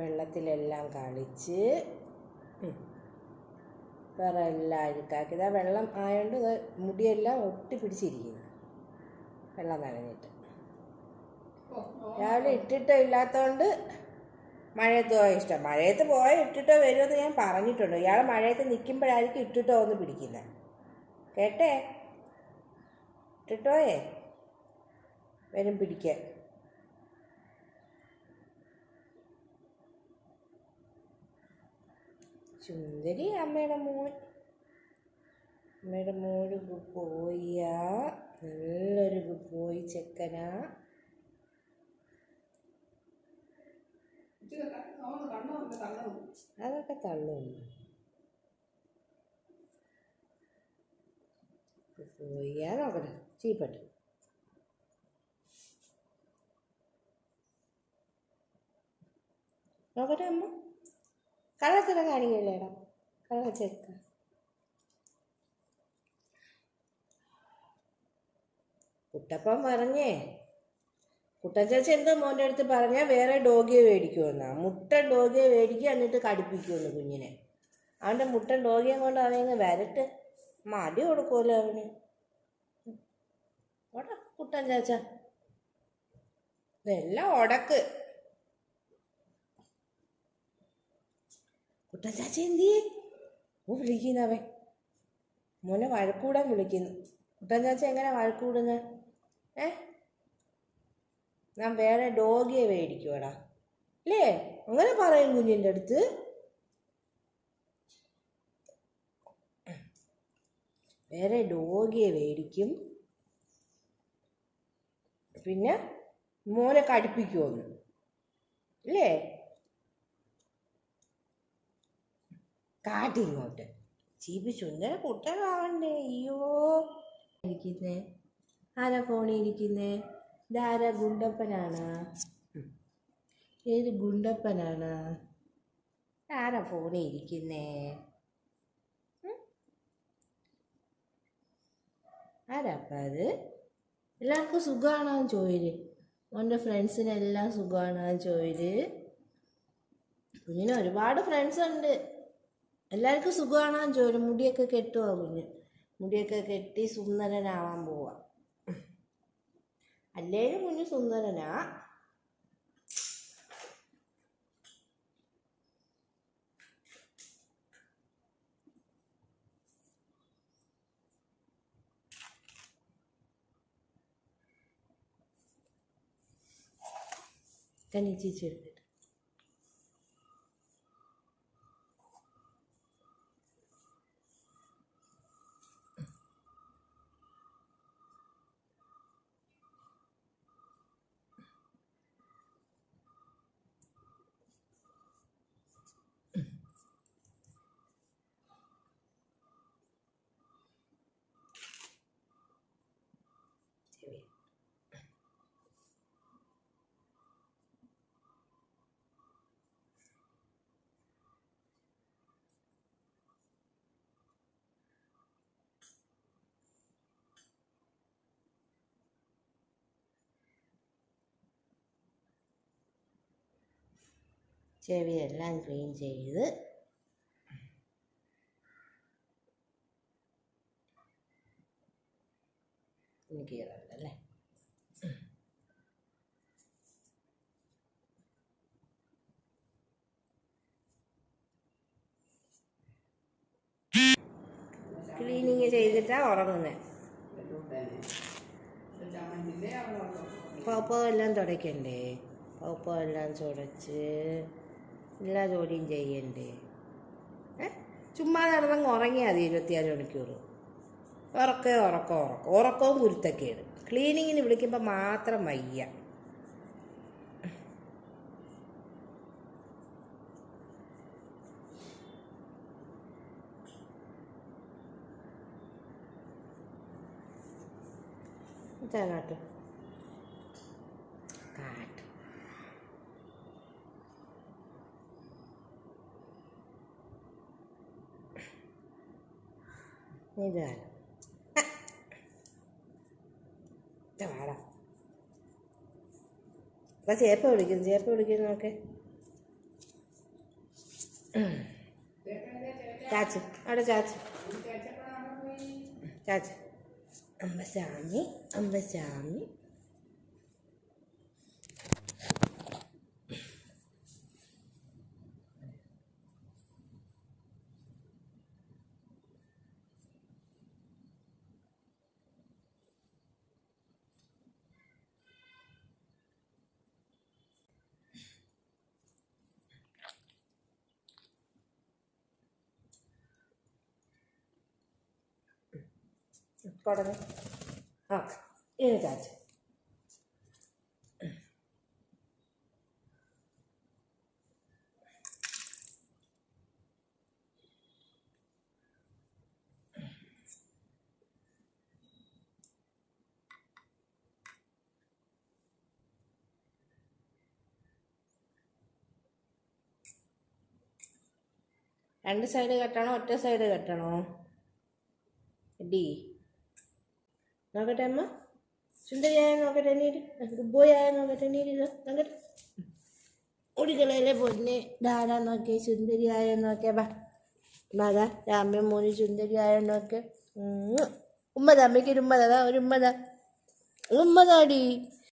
വെള്ളത്തിലെല്ലാം കളിച്ച്. വേറെ എല്ലാം അഴുക്കാക്കി. ഇതാ വെള്ളം ആയതുകൊണ്ട് മുടിയെല്ലാം ഒട്ടി പിടിച്ചിരിക്കുന്നു. വെള്ളം നനഞ്ഞിട്ട്. രാവിലെ ഇട്ടിട്ടോ ഇല്ലാത്തതുകൊണ്ട് മഴയത്ത് പോയ ഇഷ്ടം. മഴയത്ത് പോയ ഇട്ടിട്ടോ വരുമെന്ന് ഞാൻ പറഞ്ഞിട്ടുണ്ട്. ഇയാൾ മഴയത്ത് നിൽക്കുമ്പോഴായിരിക്കും ഇട്ടിട്ടോ ഒന്ന് പിടിക്കുന്നത് കേട്ടേ? ഇട്ടിട്ടോയേ? വരും പിടിക്കാൻ. സുന്ദരി അമ്മയുടെ മോൻ. അമ്മയുടെ മോന് ബോയിയാ നല്ലൊരു ബോയ് ചെക്കനാ. അതൊക്കെ തള്ളുന്നു പോയാ നോക്കട്ടെ ചീപ്പട്ടു. നോക്കട്ടെ അമ്മ കള്ളത്തിനെ കാണിക്കല്ലേടാ കള്ള ചെക്ക കുട്ടപ്പൻ പറഞ്ഞേ. കുട്ടൻ ചേച്ചി എന്തോ മോന്റെ അടുത്ത് പറഞ്ഞാൽ വേറെ ഡോഗിയെ മേടിക്കുമെന്നാ. മുട്ട ഡോഗിയെ മേടിക്കുക എന്നിട്ട് കടിപ്പിക്കുമെന്ന് കുഞ്ഞിനെ. അവന്റെ മുട്ട ഡോഗിയെ കൊണ്ട് അവനെ വരട്ട്. മടി കൊടുക്കുമല്ലോ അവന്. ഓടാ കുട്ടൻ ചാച്ച. ഇതെല്ലാം ഉടക്ക്. കുട്ടൻ ചാച്ച ഓ വിളിക്കുന്നവൻ മോനെ വഴക്കൂടാൻ വിളിക്കുന്നു. കുട്ടൻ ചാച്ച എങ്ങനെ വഴക്കൂടുന്നത് ഏ? ഞാൻ വേറെ ഡോഗിയെ മേടിക്കുവാടാ. അല്ലേ അങ്ങനെ പറയും കുഞ്ഞിന്റെ അടുത്ത്. വേറെ ഡോഗിയെ മേടിക്കും. പിന്നെ മോനെ കടുപ്പിക്കുമെന്ന് അല്ലേ കാട്ടി ഇങ്ങോട്ട് ചീപ്പി സുന്ദര കുട്ടനാവണ്ടേ? അയ്യോ. ഇരിക്കുന്നേ? ആരാ ഫോണിൽ ഇരിക്കുന്നേ? ഇതാരാ ഗുണ്ടപ്പനാണ്? ഏത് ഗുണ്ടപ്പനാണ്? ആരാ ഫോണിൽ ഇരിക്കുന്നേ? ആരാപ്പ അത്? എല്ലാവർക്കും സുഖമാണോ ചോദിര്. മോന്റെ ഫ്രണ്ട്സിനെല്ലാം സുഖമാണോ ചോദിര്. കുഞ്ഞിന് ഒരുപാട് ഫ്രണ്ട്സ് ഉണ്ട്. എല്ലാവർക്കും സുഖമാണോ ചോരും മുടിയൊക്കെ കെട്ടുവാ കുഞ്ഞ്? മുടിയൊക്കെ കെട്ടി സുന്ദരനാവാൻ പോവാ. അല്ലേലും കുഞ്ഞ് സുന്ദരനാ. കനി ചെവിയെല്ലാം ക്ലീൻ ചെയ്ത് എനിക്ക് ക്ലീനിങ് ചെയ്തിട്ടാണ് ഉറങ്ങുന്നത് പൗപ്പോ എല്ലാം തുടയ്ക്കണ്ടേ? പൗപ്പോ എല്ലാം തുടച്ച് എല്ലാ ജോലിയും ചെയ്യണ്ടേ? ഏ? ചുമ്മാ നടന്നങ്ങ് ഉറങ്ങിയാൽ മതി ഇരുപത്തിയാൽ മണിക്കൂർ ഉറക്കേ ഉറക്കം ഉറക്കം. ഉറക്കവും കുരുത്തക്കേട് ക്ലീനിങ്ങിന് വിളിക്കുമ്പോൾ മാത്രം വയ്യ. കാട്ട്. ഇതാണ്. വാടാ. ചേപ്പ വിളിക്കുന്നു ചേപ്പ വിളിക്കുന്നു നോക്കെ. ചാച്ചു അവിടെ ചാച്ചു. ചാച്ചു. അമ്പസ്വാമി അമ്പസ്വാമി തുടങ്ങി ആ ഇനി കാച്ച് രണ്ട് സൈഡ് കെട്ടണോ ഒറ്റ സൈഡ് കെട്ടണോ? ഡി നോക്കട്ടെ അമ്മ സുന്ദരിയായ നോക്കട്ടെ നീര് ഗുഡ് ബോയ് ആയ നോക്കട്ടെ നീര് നോക്കട്ടെ ഒടികളല്ലേ പൊന്നെ ധാരാ നോക്കി സുന്ദരിയായ നോക്കിയ ബാ മക രാമ്യ മോന് സുന്ദരിയായ നോക്കെ ഉമ്മതാ അമ്മയ്ക്ക് ഒരു ഉമ്മതാ ഒരു ഉമ്മതാ ഉമ്മതാടി